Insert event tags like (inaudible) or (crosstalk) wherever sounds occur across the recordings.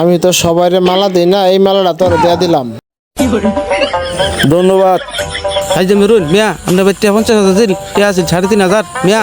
আমি তো সবাইরে মালা দিই না, এই মালাটা তোর দেয়া দিলাম। ধন্যবাদ। ভাই যে মেরুন, মিয়া আপনার বাড়িতে পঞ্চাশ হাজার দিন টিয়া আছে সাড়ে তিন হাজার, মিয়া।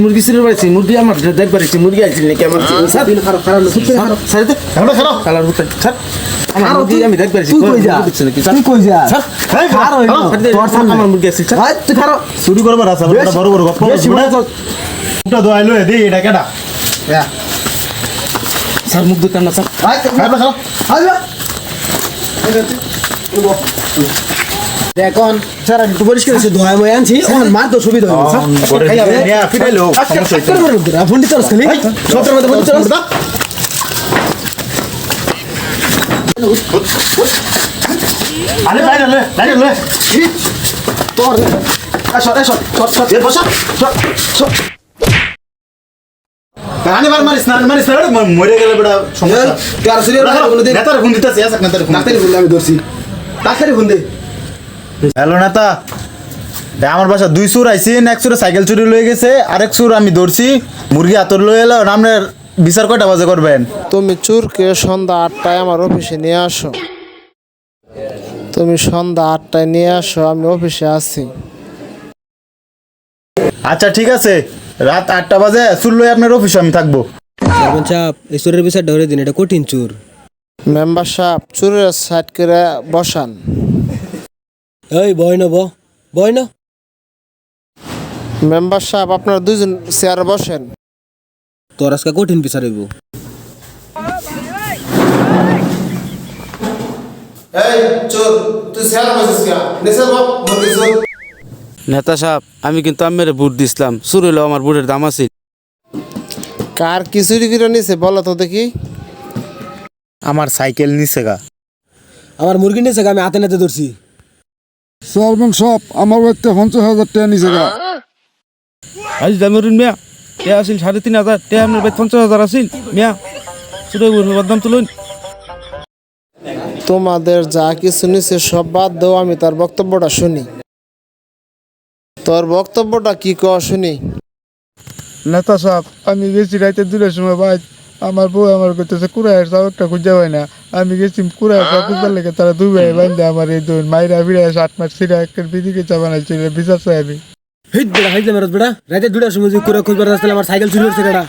মুরগি সিরে বাড়িছি মুরগি আমার দেখ বাড়িছি মুরগি আইছিল নাকি আমার এগুলো খারাপ কালার ছাড় আমার মুরগি আমি দেখ বাড়িছি তুই কই যা? তুই কই যা? ছাড়। এই, খারো হইল। তোর সামনে। আমার মুরগি আছে ছাড়। ভাই, তুই খারো। চুরি করবার আছে আবার বড় বড় গপ্প তো- ওটা দোয়াইলো দে এটা কেডা? স্যার মুখ দোকান না স্যার খারাপ খারাপ ভাই। এখন স্যার একটু পরিষ্কার হয়েছে ধোয়া মই আনছি। এখন মার তো সুবিধা হবে ফোন দিতে খালি। সতের মধ্যে ফোন দিতে আরে বাইরে লে বাইরে লে। তোর শট শট শট এ বসা। কানে বার মারিস না মারিস না মরে গেলে বড় সমস্যা। তুই সিরিয়াল নেতার ফোন দিতেছে নেতার ফোন ডাক্তারি ফোন আমি ধরছি। ডাক্তারি ফোন দে। হ্যালো নেতা। আমার বাসা দুই সুর আইছিন এক সুরে সাইকেল চুরি লয়ে গেছে আরেক সুর আমি ধরছি মুরগি আতর লয়ে এলো আপনার বিচার কয়টা বাজে করবেন? তুমি চুরকে সন্ধ্যা আটটায় আমার অফিসে নিয়ে আসো। তুমি সন্ধ্যা আটটায় নিয়ে আসো আমি অফিসে আছি। আচ্ছা ঠিক আছে। রাত আটটা বাজে চুর লয়ে আপনার অফিসে আমি থাকব। চেয়ারম্যান সাহেব এই চোরের বিচার ধরে দিন এটা কঠিন চোর। মেম্বার সাহেব চুরের সাইড করে বসান। এই বয় না ব বয় না। মেম্বার সাহেব আপনার দুইজন চেয়ারে বসেন। তোর আজকে কঠিন বিচার হইব। নেতা সাহেব আমি কিন্তু আমের বুট দিছিলাম। শুরু হলো আমার বুটের দাম আছে। কার কি চুরি করে নিছে বলো তো দেখি। আমার সাইকেল নিচে গা। আমার মুরগি নিয়েছে আমি হাতে নাতে ধরছি। চেয়ারম্যান সব আমার বাড়িতে পঞ্চাশ হাজার টাকা নিছে গা। আজ দামেরুন মিয়া টিয়া আছিল সাড়ে তিন হাজার টিয়া আপনার বাড়ি পঞ্চাশ হাজার আছিল। মিয়া শুরু বদনাম তুলুন। তোমাদের যা কিছু নিছে সব বাদ দাও আমি তার বক্তব্যটা শুনি। তোর বক্তব্যটা কি কও শুনি? নেতা সাহেব আমি গেছি রাইতে দুটার সময় ভাই আমার বউ আমার করতেছে কুড়াইয়ের চাও একটা খুঁজে পাই না। আমি গেছি কুড়াইয়ের চাও খুঁজবার লেগে তারা দুই ভাই বান্ধে আমার এই দুই মাইরা ফিরে ষাট মাস ছিঁড়া একটা বিদিকে চা বানাইছিল বিচার চাই আমি হিট বেড়া হাইতে মেরত বেড়া রাতে দুটার সময় যে করে খুঁজবার আসলে আমার সাইকেল চুরি হচ্ছে কেডা?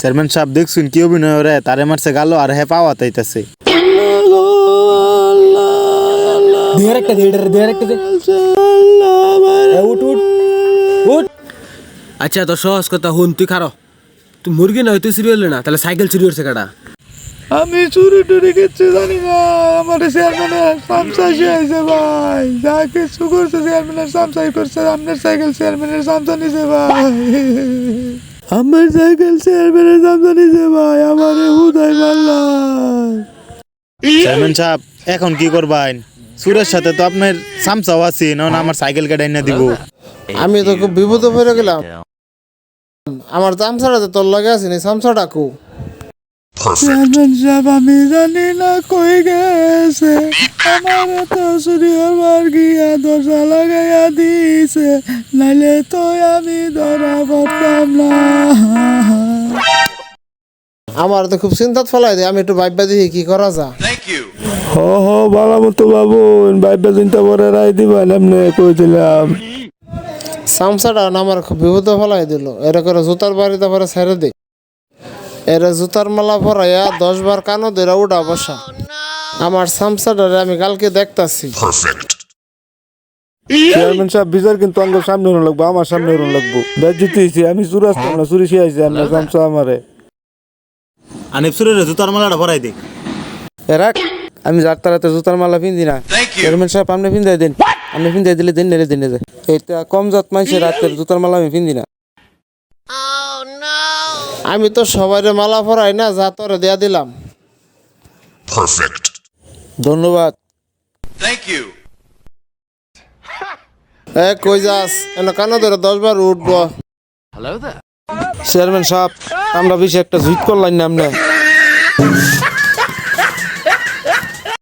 চেয়ারম্যান সাহেব দেখছুন কি অভিনয় রে? তারে মারছে গেল আর হে পাওয়া তাইতাছে। দেহের একটা দে এটার দেহের একটা দে। এ, উঠ উঠ। আচ্ছা তো সহজ কথা হুন তুই খারো। তুই মুরগি না তুই চুরি হলে না তাহলে সাইকেল চুরি হচ্ছে কেডা? আমি চুরি টুরি কিচ্ছু জানি না আমার চেয়ারম্যানের সামসাই হয়েছে ভাই। যা কিছু করছে চেয়ারম্যানের সামসাই করছে আপনার সাইকেল চেয়ারম্যানের সামসা নিছে ভাই। আমার সাইকেল চেয়ারম্যানের সামসা নিছে ভাই আমার হুদাই মারলাম। চেয়ারম্যান সাহেব এখন কি করবেন সুরের সাথে তো আপনার সামসাও আছে না আমার সাইকেল কেটে এনে দিব। আমি তো খুব বিপদে পড়ে গেলাম। আমার চামচাটা তো তোর লগে আছে নি চামচাটা কু। আমি জানি না কই গেছে। আমার তো গিয়া দরজা লাগাইয়া দিছে। নাইলে তো আমি ধরা পড়তাম না। আমার তো খুব চিন্তাত ফলাই দেয় আমি একটু ভাববা দেখি কি করা যা হো হো বাবা মতো বাবু বাইবে চিন্তা করে রাই দিবেন এমনি কইছিলাম। চামচাটা না আমার খুব বিপদে ফেলাই দিল। এরা করে জুতার বাড়িতে পরে ছেড়ে দে। এরা জুতার মালা পরাইয়া দশ বার কানো ধরে উঠা বসা। আমার চামচাটারে আমি কালকে দেখতাছি। চেয়ারম্যান সাহেব বিচার কিন্তু আমার সামনে হরণ লাগবো আমার সামনে হরণ লাগবো। বেজ্জিত হয়েছি আমি চুরি আসতাম না চুরি শিয়াইছি আপনার সামসা আমারে। আনিপ সুরের জুতার মালাটা ভরাই দে। এরা আমি যার তারাতে জুতার মালা পিন্দি না। চেয়ারম্যান সাহেব আপনি পিন্দাই দিন। আপনি পিন্দাই দিলে দিন নেলে দিনে যায় এটা কম জাত মাইছে রাতের জুতার মালা আমি পিন্দি না। আমি তো সবাইরে মালা পরাই না যা তোরে দেয়া দিলাম। Perfect. ধন্যবাদ। (laughs) এ কই যাস? এনে কানো ধরে দশ বার উঠবো চেয়ারম্যান সাহেব আমরা বেশি একটা জুইট করলাম না আপনি